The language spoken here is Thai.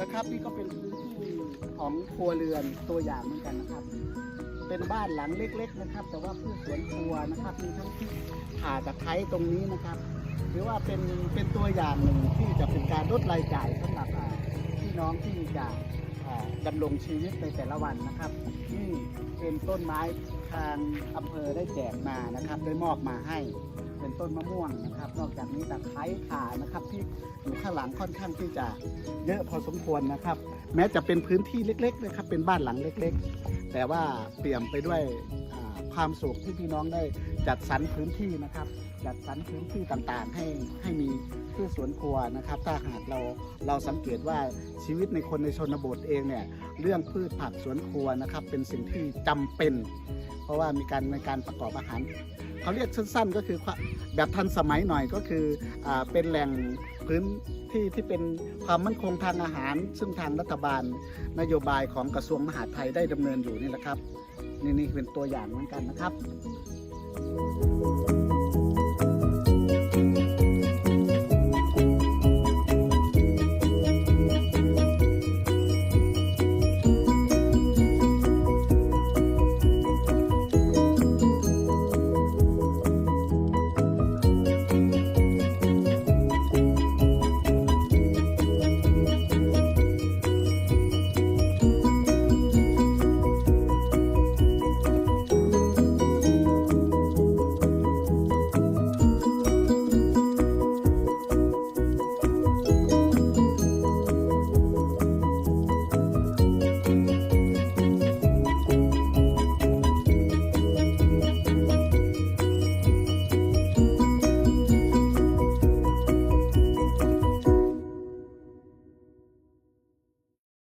นะครับนี่ก็เป็นพื้นที่ของครัวเรือนตัวอย่างเหมือนกันนะครับ เป็นบ้านหลังเล็ก ๆ นะครับ แต่ว่าพืชสวนครัวนะครับมีทั้งที่ข่าตะไคร้ตรงนี้นะครับ หรือว่าเป็นเป็นตัวอย่างหนึ่งที่จะเป็นการลดรายจ่ายสำหรับพี่น้องที่จะอ่าดำรงชีวิตในแต่ละวันนะครับนี่เป็นต้นไม้ทางอำเภอได้แจกมานะครับได้มอบมาให้เป็นต้นมะม่วงนะครับ นอกจากนี้ตะไคร้ข่านะครับที่อยู่ ข้างหลังค่อนข้างที่จะเยอะพอสมควรนะครับ แม้จะเป็นพื้นที่เล็กๆนะครับ เป็นบ้านหลังเล็กๆ แต่ว่าเปี่ยมไปด้วยความสุขที่พี่น้องได้จัดสรรพื้นที่นะครับ จัดสรรพื้นที่ต่างๆ ให้ให้มีพืชสวนครัวนะครับ ถ้าหากเราเราสังเกตว่าชีวิตในคนในชนบทเองเนี่ยเรื่องพืชผักสวนครัวนะครับ เป็นสิ่งที่จำเป็น เพราะว่ามีการในการประกอบอาหารเขาเรียกสั้นๆ ก็คือแบบทันสมัยหน่อยก็คืออเป็นแหล่ง พื้นที่ที่เป็นความมั่นคงทางอาหาร ซึ่งทางรัฐบาลนโยบายของกระทรวงมหาดไทยได้ดำเนินอยู่นี่แหละครับ นี่นี่เป็นตัวอย่างเหมือนกันนะครับ